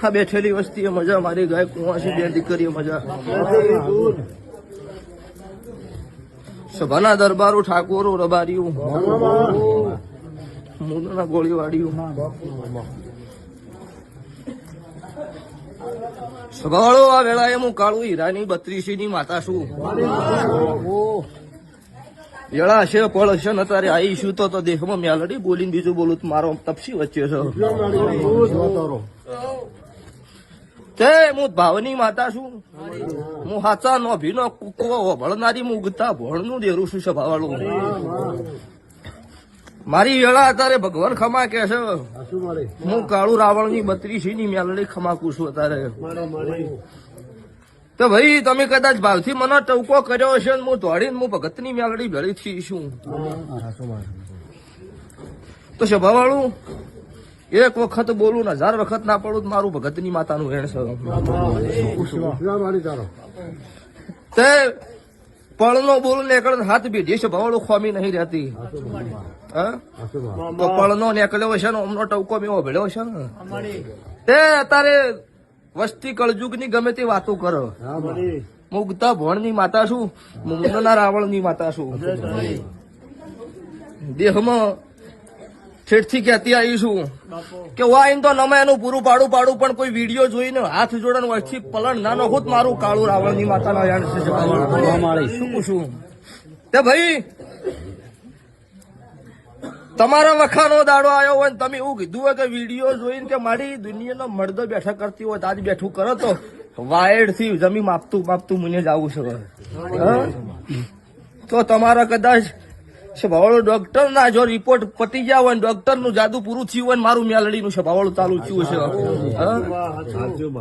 હા બેઠેલી વસ્તી મજા મારી ગાય કુવાસી બે દીકરીઓ મજા. સભાના દરબારો ઠાકોરો રબાર્યું મુંડના ગોળીવાડીયું. સભાવાળો આ વેળાએ હું કાળું હીરાની બત્રીસી ની માતા છું. વેળા હશે પળ હશે ને તારે આવીશું તો તો દેખમાં મેલડી બોલીને બીજું બોલું મારો તપસી વચ્ચે છે. તે હું ભાવની માતા છું. હું હાચા નો ભીનો કુકવો ભળનારી મુગતા ગુતા ભણનું દેરું છું સભાવાળું. મારી વેળા અત્યારે ભગવાન ખમા કે છે. હું કાળુ રાવણની બત્રીસી ની મેલડી ખમાકું છું અત્યારે. તો ભાઈ, તમે કદાચ ભાવથી મને ટવકો કર્યો હશે હું દોડીને હું ભગતની મેલડી ભેળી થી છું. તો સભાવાળું એક વખત બોલું ને હજાર વખત ના પડું મારું ભગતની માતાનું વેણ તે પળનો બોલ નીકળે હાથ બીધી છે ભવાળું ખોમી નહીં રહેતી. તો પળનો નીકળ્યો છે ને અમનો ટવકો મેવો ભેળ્યો છે ને? તે અત્યારે વસ્તી કળજુગની ગમે તે વાતો કરો. મુગતા ભણની માતા છું મુંગના રાવણની માતા છું દેહમાં છેડથી કહેતી આવી છું કે એમ તો નમે એનું પૂરું પાડું પાડું પણ કોઈ વીડિયો જોઈને હાથ જોડન વસ્તી વચ્ચે પલણ ના નખું મારું કાળું રાવણની માતા ના શું પૂછું? તે ભાઈ તમારા વખાનો દાડો આવ્યો હોય ને તમે એવું કીધું હોય કે વીડિયો જોઈને કે મારી દુનિયાનો મર્દો બેઠા કરતી હોય આજ બેઠું કરો તો વાયડથી જમી માપતું માપતું મને જ આવું છે? તો તમારા કદાચ ભાવળો ડોક્ટર ના જો રિપોર્ટ પતી ગયા હોય ડોક્ટરનું જાદુ પૂરું થયું હોય મારું મેલડી નું ભાવળું ચાલુ થયું છે?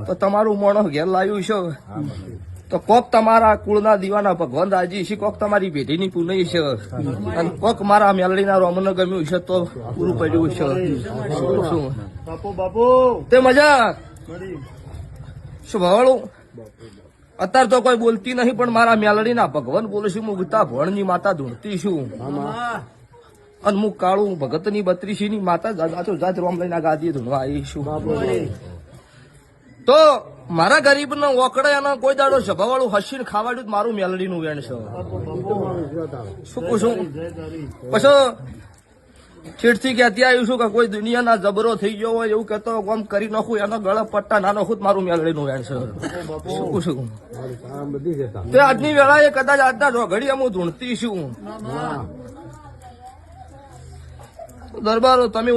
તો તમારું મોણો ઘેર લાવ્યું છે તો કોક તમારા કુળના દીવાના ભગવાન રાજી છે કોક તમારી પેઢીની પુનઈ છે. અને કોક મારા મેલડીના રોમને ગમ્યું છે તો પૂરું પડ્યું છે. બાપુ બાપુ. તે મજા શું ભવાળું? અત્યારે તો કોઈ બોલતી નહીં પણ મારા મેલડીના ભગવાન બોલે છે હું ગીતા ભણની માતા ધૂણતી છું. અને હું કાળું ભગતની બત્રીસી ની માતા જાતો જાત રોમ લઈને ગાદી ધૂણવા આવી છું. તો મારા ગરીબ નો ઓકડે એનો કોઈ દાડો સભાવાળું હસીને ખાવાડ્યું મારું મેલડી નું વેણ છે. શું પૂછું? પછી છેડથી ક્યાંથી આવ્યું છું કે કોઈ દુનિયાના જબરો થઈ ગયો હોય એવું કહેતો કોમ કરી નાખું એનો ગળા પટ્ટા ના નાખું મારું મેલડી નું વેણ છે. શું પૂછું? તે આજની વેળાએ કદાચ આજના ઘડીએ હું ધૂણતી છું. દરબારો તમે